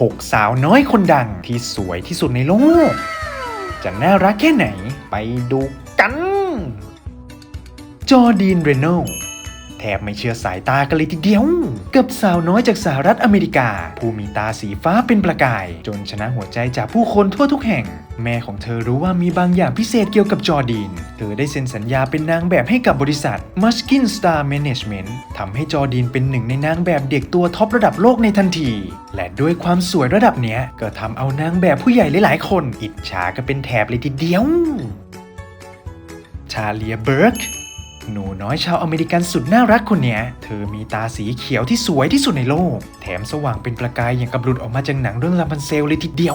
6 สาวน้อยคนดังที่สวยที่สุดในโลก จะน่ารักแค่ไหนไปดูกัน จอร์ดีนเรโนล แทบไม่เชื่อสายตากันเลยทีเดียว กับสาวน้อยจากสหรัฐอเมริกา ผู้มีตาสีฟ้าเป็นประกาย จนชนะหัวใจจากผู้คนทั่วทุกแห่ง แม่ของเธอรู้ว่ามีบางอย่างพิเศษเกี่ยวกับจอร์ดีน เธอได้เซ็นสัญญาเป็นนางแบบให้กับบริษัท Muskin Star Management ทำให้จอร์ดีนเป็นหนึ่งในนางแบบเด็กตัวท็อประดับโลกในทันที และด้วยความสวยระดับเนี้ยก็ทำเอานางแบบผู้ใหญ่หลายๆ คน อิจฉากันเป็นแถบเลยทีเดียวชาเลียเบิร์ก หนูน้อยชาวอเมริกันสุดน่ารักคนเนี้ย เธอมีตาสีเขียวที่สวยที่สุดในโลก แถมสว่างเป็นประกายอย่างกับหลุดออกมาจากหนังเรื่องลาพันเซลเลยทีเดียว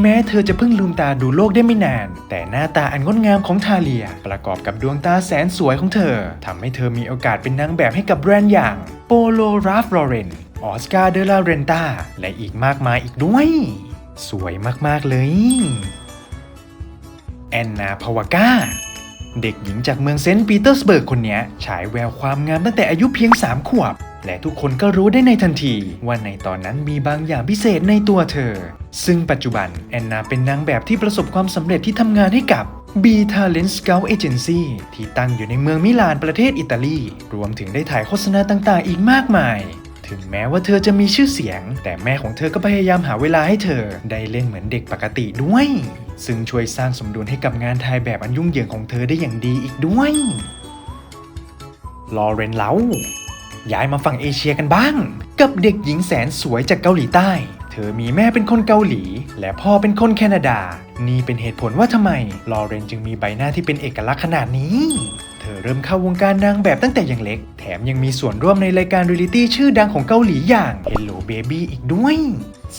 แม้เธอจะเพิ่งลืมตาดูโลกได้ไม่นาน แต่หน้าตาอันงดงามของทาเลีย ประกอบกับดวงตาแสนสวยของเธอทำให้เธอมีโอกาสเป็นนางแบบให้กับแบรนด์อย่างโปโลราฟลอเรนออสการ์เดลาเรนตาและอีกมากมายอีกด้วย สวยมากๆเลย แอนนาพาวาก้า เด็กหญิงจากเมืองเซนต์ปีเตอร์สเบิร์กคนนี้ฉายแววความงามตั้งแต่อายุเพียง 3 ขวบ และทุกคนก็รู้ได้ในทันที ว่าในตอนนั้นมีบางอย่างพิเศษในตัวเธอ ซึ่งปัจจุบันแอนนาเป็นนางแบบที่ประสบความสำเร็จที่ทำงานให้กับ B Talent Scout Agency ที่ตั้งอยู่ในเมืองมิลานประเทศอิตาลี รวมถึงได้ถ่ายโฆษณาต่างๆ อีกมากมาย ถึงแม้ว่าเธอจะมีชื่อเสียง แต่แม่ของเธอก็พยายามหาเวลาให้เธอ ได้เล่นเหมือนเด็กปกติด้วย ซึ่งช่วยสร้างสมดุลให้กับงานถ่ายแบบอันยุ่งเหยิงของเธอได้อย่างดีอีกด้วยลอเรนเลาย้ายมาฝั่งเอเชียกันบ้าง กับเด็กหญิงแสนสวยจากเกาหลีใต้ เธอมีแม่เป็นคนเกาหลี และพ่อเป็นคนแคนาดา นี่เป็นเหตุผลว่าทำไมลอเรนจึงมีใบหน้าที่เป็นเอกลักษณ์ขนาดนี้ อเริ่มเข้าวงการนางแบบตั้งแต่ยังเล็ก แถมยังมีส่วนร่วมในรายการเรียลิตี้ชื่อดังของเกาหลีอย่าง Hello Baby อีกด้วย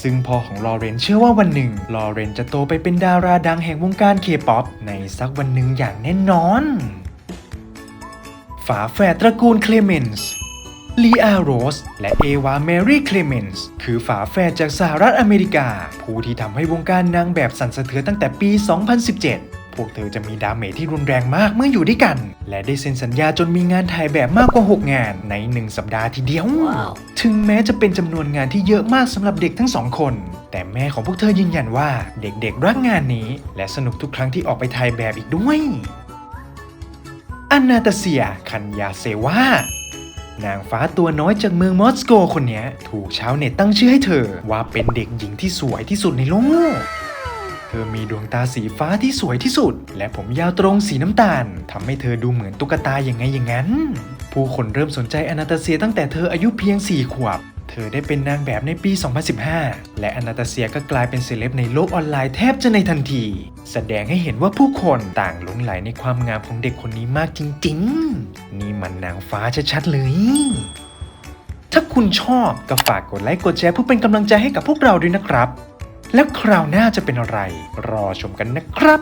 ซึ่งพ่อของลอเรนเชื่อว่าวันหนึ่ง ลอเรนจะโตไปเป็นดาราดังแห่งวงการเคป๊อปในสักวันหนึ่งอย่างแน่นอน ฝาแฝดตระกูลเคลเมนส์ลีอาโรส และเอวาแมรี่เคลเมนส์คือฝาแฝดจากสหรัฐอเมริกา ผู้ที่ทำให้วงการนางแบบสั่นสะเทือนตั้งแต่ปี 2017 พวกเธอจะมีดาเมจที่รุนแรงมากเมื่ออยู่ด้วยกัน และได้เซ็นสัญญาจนมีงานถ่ายแบบมากกว่า 6 งานใน 1 สัปดาห์ทีเดียวถึงแม้จะเป็นจำนวนงานที่เยอะมากสำหรับเด็กทั้งสองคน แต่แม่ของพวกเธอยืนยันว่าเด็กๆรักงานนี้ และสนุกทุกครั้งที่ออกไปถ่ายแบบอีกด้วยอันนาตาเซีย คันยาเซวานางฟ้าตัวน้อยจากเมืองมอสโกคนเนี้ยถูกชาวเน็ตตั้งชื่อให้เธอว่าเป็นเด็กหญิงที่สวยที่สุดในโลกเธอมีดวงตาสีฟ้าที่สวยที่สุด และผมยาวตรงสีน้ำตาลทำให้เธอดูเหมือนตุ๊กตาอย่างไงอย่างนั้น ผู้คนเริ่มสนใจอนาตาเซียตั้งแต่เธออายุเพียง 4 ขวบ เธอได้เป็นนางแบบในปี 2015 และอนาตาเซียก็กลายเป็นเซเลบในโลกออนไลน์แทบจะในทันที แสดงให้เห็นว่าผู้คนต่างหลงไหลในความงามของเด็กคนนี้มากจริงๆ นี่มันนางฟ้าชัดๆเลยถ้าคุณชอบก็ฝากกดไลค์กดแชร์เพื่อเป็นกำลังใจให้กับพวกเราด้วยนะครับ แล้วคราวหน้าจะเป็นอะไร รอชมกันนะครับ